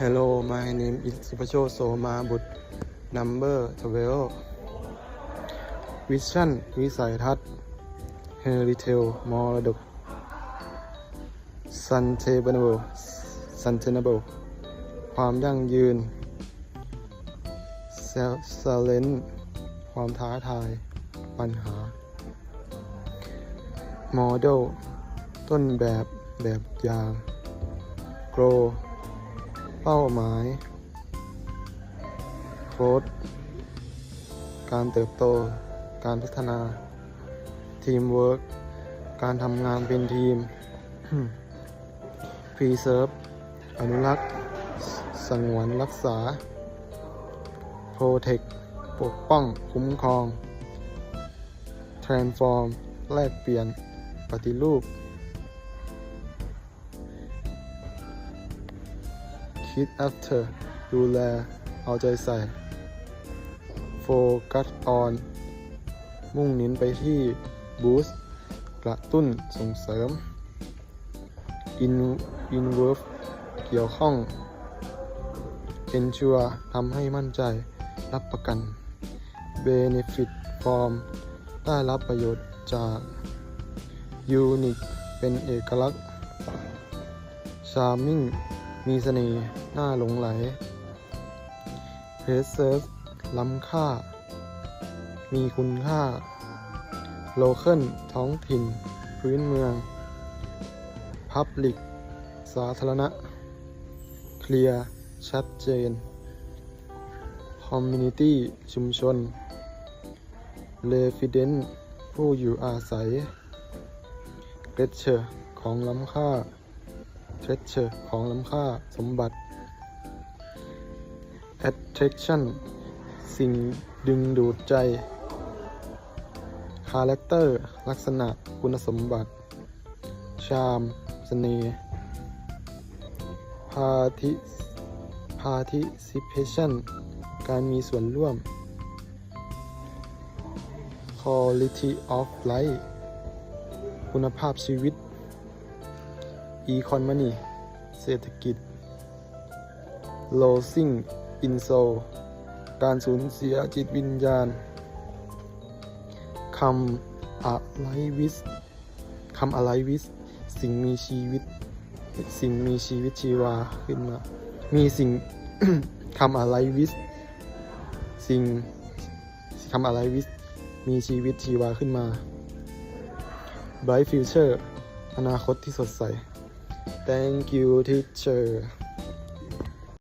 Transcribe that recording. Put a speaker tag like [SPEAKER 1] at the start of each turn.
[SPEAKER 1] Hello, my name is Supacho Soma But Number 12 Vision วิสัยทัศน์ Heritage มรดก Sustainable Sustainable ความยั่งยืน Challenge ความท้าทาย ปัญหา Model ต้นแบบแบบอย่าง Grow เป้าหมายโค้ดการเติบโต การพัฒนาทีมเวิร์กการทำงานเป็นทีม Preserve อนุรักษ์ สงวนรักษา Protect ปกป้องคุ้มครอง Transform แลกเปลี่ยน ปฏิรูป คิด after ดูแล เอาใจใส่ focus on มุ่งเน้นไปที่ boost กระตุ้นส่งเสริม in involve เกี่ยวข้อง ensure ทำให้มั่นใจ รับประกัน benefit from ได้รับประโยชน์จาก unique เป็นเอกลักษณ์ charming มีเสน่ห์น่าหลงไหล preserve ล้ำค่า มีคุณค่า local ท้องถิ่น พื้นเมือง public สาธารณะ clear ชัดเจน community ชุมชน resident ผู้อยู่อาศัย treasure ของล้ำค่า treasure ของล้ำค่าสมบัติ attraction สิ่งดึงดูดใจ character ลักษณะคุณสมบัติ charm เสน่ห์ party participation การมีส่วนร่วม quality of life คุณภาพชีวิต economy เศรษฐกิจ losing in soul การสูญเสียจิตวิญญาณคำ alive คำ alive สิ่งมีชีวิต สิ่งมีชีวิตชีวาขึ้นมา มีสิ่งคำ alive สิ่งคำ alive มีชีวิตชีวาขึ้นมา bright future อนาคตที่สดใส thank you teacher